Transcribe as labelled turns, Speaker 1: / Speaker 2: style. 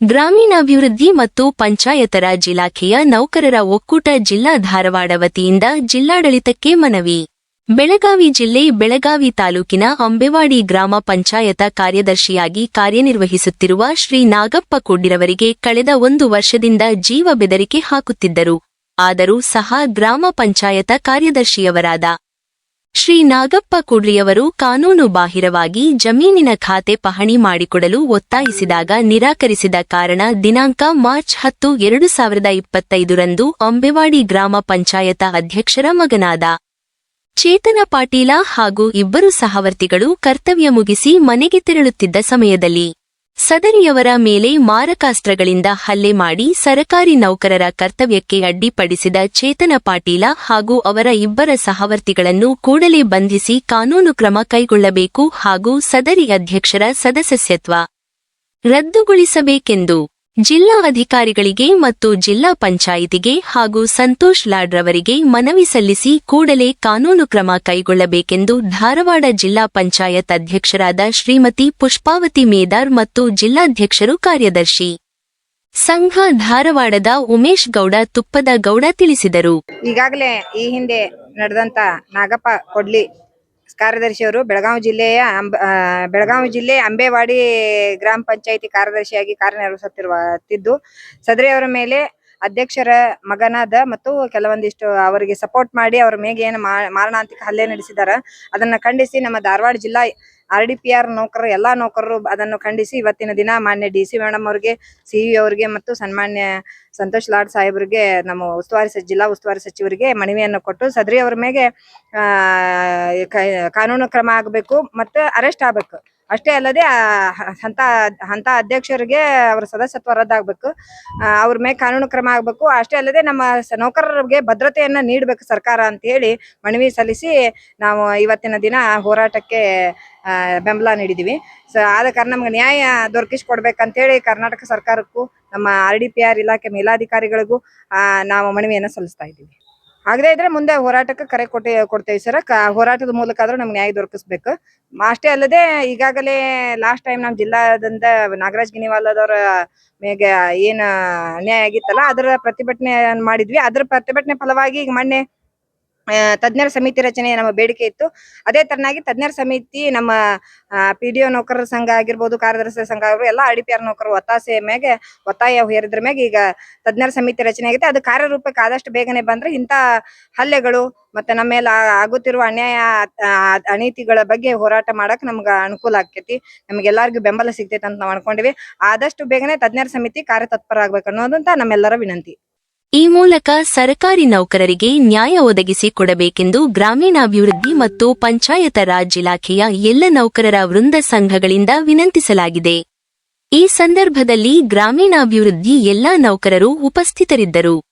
Speaker 1: ಗ್ರಾಮೀಣಾಭಿವೃದ್ಧಿ ಮತ್ತು ಪಂಚಾಯತ್ ರಾಜ್ ಇಲಾಖೆಯ ನೌಕರರ ಒಕ್ಕೂಟ ಜಿಲ್ಲಾ ಧಾರವಾಡ ವತಿಯಿಂದ ಜಿಲ್ಲಾಡಳಿತಕ್ಕೆ ಮನವಿ. ಬೆಳಗಾವಿ ಜಿಲ್ಲೆ ಬೆಳಗಾವಿ ತಾಲೂಕಿನ ಅಂಬೆವಾಡಿ ಗ್ರಾಮ ಪಂಚಾಯತ ಕಾರ್ಯದರ್ಶಿಯಾಗಿ ಕಾರ್ಯನಿರ್ವಹಿಸುತ್ತಿರುವ ಶ್ರೀ ನಾಗಪ್ಪ ಕುಡ್ಡಿರವರಿಗೆ ಕಳೆದ ಒಂದು ವರ್ಷದಿಂದ ಜೀವ ಬೆದರಿಕೆ ಹಾಕುತ್ತಿದ್ದರು. ಆದರೂ ಸಹ ಗ್ರಾಮ ಪಂಚಾಯತ ಕಾರ್ಯದರ್ಶಿಯವರಾದ ಶ್ರೀ ನಾಗಪ್ಪ ಕುಡ್ರಿಯವರು ಕಾನೂನು ಬಾಹಿರವಾಗಿ ಜಮೀನಿನ ಖಾತೆ ಪಹಣಿ ಮಾಡಿಕೊಡಲು ಒತ್ತಾಯಿಸಿದಾಗ ನಿರಾಕರಿಸಿದ ಕಾರಣ ದಿನಾಂಕ ಮಾರ್ಚ್ ಹತ್ತು, ಎರಡು ಸಾವಿರದ ಇಪ್ಪತ್ತೈದರಂದು ಅಂಬೆವಾಡಿ ಗ್ರಾಮ ಪಂಚಾಯತ ಅಧ್ಯಕ್ಷರ ಮಗನಾದ ಚೇತನ ಪಾಟೀಲ ಹಾಗೂ ಇಬ್ಬರು ಸಹವರ್ತಿಗಳು ಕರ್ತವ್ಯ ಮುಗಿಸಿ ಮನೆಗೆ ತೆರಳುತ್ತಿದ್ದ ಸಮಯದಲ್ಲಿ. ಸದರಿಯವರ ಮೇಲೆ ಮಾರಕಾಸ್ತ್ರಗಳಿಂದ ಹಲ್ಲೆ ಮಾಡಿ ಸರಕಾರಿ ನೌಕರರ ಕರ್ತವ್ಯಕ್ಕೆ ಅಡ್ಡಿಪಡಿಸಿದ ಚೇತನ ಪಾಟೀಲ ಹಾಗೂ ಅವರ ಇಬ್ಬರ ಸಹವರ್ತಿಗಳನ್ನು ಕೂಡಲೇ ಬಂಧಿಸಿ ಕಾನೂನು ಕ್ರಮ ಕೈಗೊಳ್ಳಬೇಕು ಹಾಗೂ ಸದರಿ ಅಧ್ಯಕ್ಷರ ಸದಸ್ಯತ್ವ ರದ್ದುಗೊಳಿಸಬೇಕೆಂದು ಜಿಲ್ಲಾ ಅಧಿಕಾರಿಗಳಿಗೆ ಮತ್ತು ಜಿಲ್ಲಾ ಪಂಚಾಯಿತಿಗೆ ಹಾಗೂ ಸಂತೋಷ್ ಲಾಡ್ರವರಿಗೆ ಮನವಿ ಸಲ್ಲಿಸಿ ಕೂಡಲೇ ಕಾನೂನು ಕ್ರಮ ಕೈಗೊಳ್ಳಬೇಕೆಂದು ಧಾರವಾಡ ಜಿಲ್ಲಾ ಪಂಚಾಯತ್ ಅಧ್ಯಕ್ಷರಾದ ಶ್ರೀಮತಿ ಪುಷ್ಪಾವತಿ ಮೇದಾರ್ ಮತ್ತು ಜಿಲ್ಲಾಧ್ಯಕ್ಷರು ಕಾರ್ಯದರ್ಶಿ. ಸಂಘ ಧಾರವಾಡದ ಉಮೇಶ್ ಗೌಡ ತುಪ್ಪದ ಗೌಡ ತಿಳಿಸಿದರು.
Speaker 2: ಈಗಾಗಲೇ ಈ ಹಿಂದೆ ನಡೆದಂತ ನಾಗಪ್ಪ ಕೊಡ್ಲಿ ಕಾರ್ಯದರ್ಶಿಯವರು ಬೆಳಗಾವಿ ಜಿಲ್ಲೆಯ ಅಂಬ ಬೆಳಗಾವಿ ಜಿಲ್ಲೆ ಅಂಬೇವಾಡಿ ಗ್ರಾಮ ಪಂಚಾಯಿತಿ ಕಾರ್ಯದರ್ಶಿಯಾಗಿ ಕಾರ್ಯನಿರ್ವಹಿಸುತ್ತಿದ್ದು ಸದರಿಯವರ ಮೇಲೆ ಅಧ್ಯಕ್ಷರ ಮಗನಾದ ಮತ್ತು ಕೆಲವೊಂದಿಷ್ಟು ಅವರಿಗೆ ಸಪೋರ್ಟ್ ಮಾಡಿ ಅವರ ಮೇಲೆ ಏನು ಮಾರಣಾಂತಿಕ ಹಲ್ಲೆ ನಡೆಸಿದಾರ. ಅದನ್ನ ಖಂಡಿಸಿ ನಮ್ಮ ಧಾರವಾಡ ಜಿಲ್ಲಾ ಆರ್ ಡಿ ಪಿ ಆರ್ ನೌಕರರು, ಎಲ್ಲಾ ನೌಕರರು ಅದನ್ನು ಖಂಡಿಸಿ ಇವತ್ತಿನ ದಿನ ಮಾನ್ಯ ಡಿ ಸಿ ಮೇಡಮ್ ಅವರಿಗೆ ಸಿವಿ ಅವರಿಗೆ ಮತ್ತು ಸನ್ಮಾನ್ಯ ಸಂತೋಷ್ ಲಾಡ್ ಸಾಹೇಬರಿಗೆ, ನಮ್ಮ ಉಸ್ತುವಾರಿ ಜಿಲ್ಲಾ ಉಸ್ತುವಾರಿ ಸಚಿವರಿಗೆ ಮನವಿಯನ್ನು ಕೊಟ್ಟು ಸದ್ರಿ ಅವರ ಮೇಲೆ ಕಾನೂನು ಕ್ರಮ ಆಗಬೇಕು ಮತ್ತೆ ಅರೆಸ್ಟ್ ಆಗ್ಬೇಕು. ಅಷ್ಟೇ ಅಲ್ಲದೆ ಹಂತ ಹಂತ ಅಧ್ಯಕ್ಷರಿಗೆ ಅವರ ಸದಸ್ಯತ್ವ ರದ್ದಾಗಬೇಕು. ಅವ್ರ ಮೇಲೆ ಕಾನೂನು ಕ್ರಮ ಆಗಬೇಕು. ಅಷ್ಟೇ ಅಲ್ಲದೆ ನಮ್ಮ ನೌಕರರಿಗೆ ಭದ್ರತೆಯನ್ನ ನೀಡಬೇಕು ಸರ್ಕಾರ ಅಂತ ಹೇಳಿ ಮನವಿ ಸಲ್ಲಿಸಿ ನಾವು ಇವತ್ತಿನ ದಿನ ಹೋರಾಟಕ್ಕೆ ಬೆಂಬಲ ನೀಡಿದೀವಿ. ಸೊ, ಆದ ಕಾರಣ ನಮ್ಗೆ ನ್ಯಾಯ ಹೇಳಿ ಕರ್ನಾಟಕ ಸರ್ಕಾರಕ್ಕೂ, ನಮ್ಮ ಆರ್ ಡಿ ಪಿ ಆರ್ ಇಲಾಖೆ ಮೇಲಾಧಿಕಾರಿಗಳಿಗೂ ನಾವು ಮನವಿಯನ್ನು ಸಲ್ಲಿಸ್ತಾ ಇದ್ದೀವಿ. ಆಗದೇ ಇದ್ರೆ ಮುಂದೆ ಹೋರಾಟಕ್ಕೆ ಕರೆ ಕೊಟ್ಟೆ, ಕೊಡ್ತೇವೆ ಸರ್. ಹೋರಾಟದ ಮೂಲಕ ಆದ್ರೂ ನಮ್ಗೆ ನ್ಯಾಯ ದೊರಕಿಸ್ಬೇಕು. ಅಷ್ಟೇ ಅಲ್ಲದೆ ಈಗಾಗಲೇ ಲಾಸ್ಟ್ ಟೈಮ್ ನಮ್ಮ ಜಿಲ್ಲಾದಿಂದ ನಾಗರಾಜ್ ಗಿನಿವಾಲದವರ ಮೇಗೆ ಏನ್ ಅನ್ಯಾಯ ಆಗಿತ್ತಲ್ಲ, ಅದರ ಪ್ರತಿಭಟನೆ ಮಾಡಿದ್ವಿ. ಅದರ ಪ್ರತಿಭಟನೆ ಫಲವಾಗಿ ಈಗ ಮೊನ್ನೆ ತಜ್ಞರ ಸಮಿತಿ ರಚನೆ ನಮ್ಮ ಬೇಡಿಕೆ ಇತ್ತು. ಅದೇ ತರನಾಗಿ ತಜ್ಞರ ಸಮಿತಿ ನಮ್ಮ ಪಿ ಡಿ ನೌಕರರ ಸಂಘ ಆಗಿರ್ಬೋದು, ಕಾರ್ಯದರ್ಶಿ ಸಂಘ ಆಗಿರ್ಬೋದು, ಎಲ್ಲ ಐ ಡಿ ಪಿ ಆರ್ ನೌಕರರು ಒತ್ತಾಸೆ ಮೇಲೆ ಒತ್ತಾಯ ಹೇರಿದ್ರ ಮ್ಯಾಗ ಈಗ ತಜ್ಞರ ಸಮಿತಿ ರಚನೆ ಆಗಿದೆ. ಅದು ಕಾರ್ಯರೂಪಕ್ಕೆ ಆದಷ್ಟು ಬೇಗನೆ ಬಂದ್ರೆ ಇಂಥ ಹಲ್ಲೆಗಳು ಮತ್ತೆ ನಮ್ಮ ಮೇಲೆ ಆಗುತ್ತಿರುವ ಅನ್ಯಾಯ ಅನೀತಿಗಳ ಬಗ್ಗೆ ಹೋರಾಟ ಮಾಡಕ್ ನಮ್ಗ ಅನುಕೂಲ ಆಕೇತಿ. ನಮ್ಗೆಲ್ಲರಿಗೂ ಬೆಂಬಲ ಸಿಗ್ತೈತೆ ಅಂತ ನಾವು ಅನ್ಕೊಂಡಿವಿ. ಆದಷ್ಟು ಬೇಗನೆ ತಜ್ಞರ ಸಮಿತಿ ಕಾರ್ಯತತ್ಪರ ಆಗ್ಬೇಕು ಅನ್ನೋದಂತ ನಮ್ಮೆಲ್ಲರ ವಿನಂತಿ.
Speaker 1: ಈ ಮೂಲಕ ಸರ್ಕಾರಿ ನೌಕರರಿಗೆ ನ್ಯಾಯ ಒದಗಿಸಿ ಕೊಡಬೇಕೆಂದು ಗ್ರಾಮೀಣಾಭಿವೃದ್ಧಿ ಮತ್ತು ಪಂಚಾಯತ ರಾಜ್ ಇಲಾಖೆಯ ಎಲ್ಲ ನೌಕರರ ವೃಂದ ಸಂಘಗಳಿಂದ ವಿನಂತಿಸಲಾಗಿದೆ. ಈ ಸಂದರ್ಭದಲ್ಲಿ ಗ್ರಾಮೀಣಾಭಿವೃದ್ಧಿ ಎಲ್ಲಾ ನೌಕರರು ಉಪಸ್ಥಿತರಿದ್ದರು.